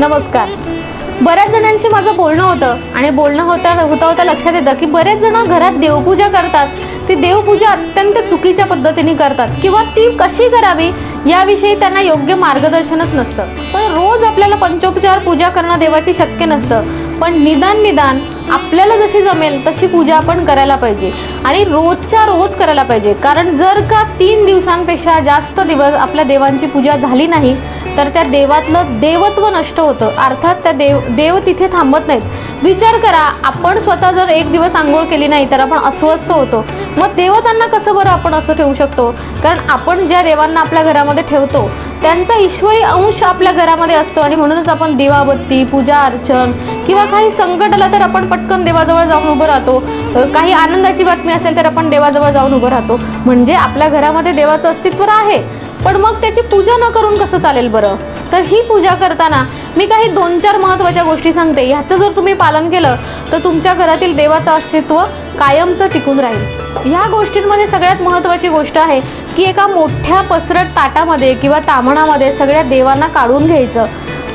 नमस्कार. बऱ्याच जणांशी माझं बोलणं होतं आणि बोलणं होता होता होता लक्षात येतं की बरेच जण घरात देवपूजा करतात. ती देवपूजा अत्यंत चुकीच्या पद्धतीने करतात किंवा ती कशी करावी याविषयी त्यांना योग्य मार्गदर्शनच नसतं. पण रोज आपल्याला पंचोपचार पूजा करणं देवाची शक्य नसतं. पण निदान निदान आपल्याला जशी जमेल तशी पूजा आपण करायला पाहिजे. आणि रोजच्या रोज करायला पाहिजे. कारण जर का तीन दिवसांपेक्षा जास्त दिवस आपल्या देवांची पूजा झाली नाही तर त्या देवातलं देवत्व नष्ट होतं. अर्थात त्या देव देव तिथे थांबत नाहीत. विचार करा आपण स्वतः जर एक दिवस आंघोळ केली नाही तर आपण अस्वस्थ होतो. मग देवतांना कसं बरं आपण असं ठेवू शकतो? कारण आपण ज्या देवांना आपल्या घरामध्ये ठेवतो त्यांचा ईश्वरी अंश आपल्या घरामध्ये असतो. आणि म्हणूनच आपण दिवाबत्ती पूजा अर्चन किंवा काही संकट आलं तर आपण पटकन देवाजवळ जाऊन उभं राहतो. काही आनंदाची बातमी असेल तर आपण देवाजवळ जाऊन उभं राहतो. म्हणजे आपल्या घरामध्ये देवाचं अस्तित्व आहे. पण मग त्याची पूजा न करून कसं चालेल बरं? तर ही पूजा करताना मी काही दोन चार महत्त्वाच्या गोष्टी सांगते. ह्याचं जर तुम्ही पालन केलं तर तुमच्या घरातील देवाचं अस्तित्व कायमचं टिकून राहील. ह्या गोष्टींमध्ये सगळ्यात महत्त्वाची गोष्ट आहे की एका मोठ्या पसरट ताटामध्ये किंवा तामणामध्ये सगळ्या देवांना काढून घ्यायचं.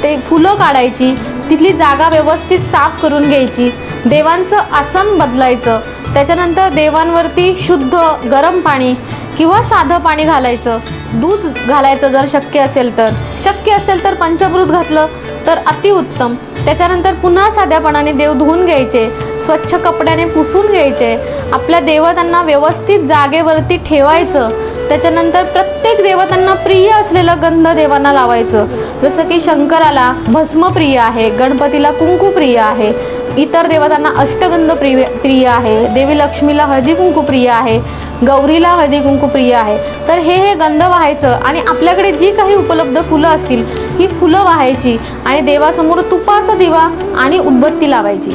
ते फुलं काढायची तिथली जागा व्यवस्थित साफ करून घ्यायची देवांचं आसन बदलायचं. त्याच्यानंतर देवांवरती शुद्ध गरम पाणी किंवा साधं पाणी घालायचं. दूध घालायचं जर शक्य असेल तर. शक्य असेल तर पंचमृत घातलं तर अतिउत्तम त्याच्यानंतर पुन्हा साध्यापणाने देव धुवून घ्यायचे स्वच्छ कपड्याने पुसून घ्यायचे. आपल्या देवतांना व्यवस्थित जागेवरती ठेवायचं. त्याच्यानंतर प्रत्येक देवतांना प्रिय असलेलं गंध देवांना लावायचं. जसं की शंकराला भस्मप्रिय आहे गणपतीला कुंकू प्रिय आहे. इतर देवतांना अष्टगंध प्रिय प्रिय आहे. देवी लक्ष्मीला हळदी कुंकू प्रिय आहे. गौरीला हळदी कुंकू प्रिय आहे. तर हे हे गंध वाहायचं आणि आपल्याकडे जी काही उपलब्ध फुलं असतील ही फुलं वाहायची आणि देवासमोर तुपाचा दिवा आणि उदबत्ती लावायची.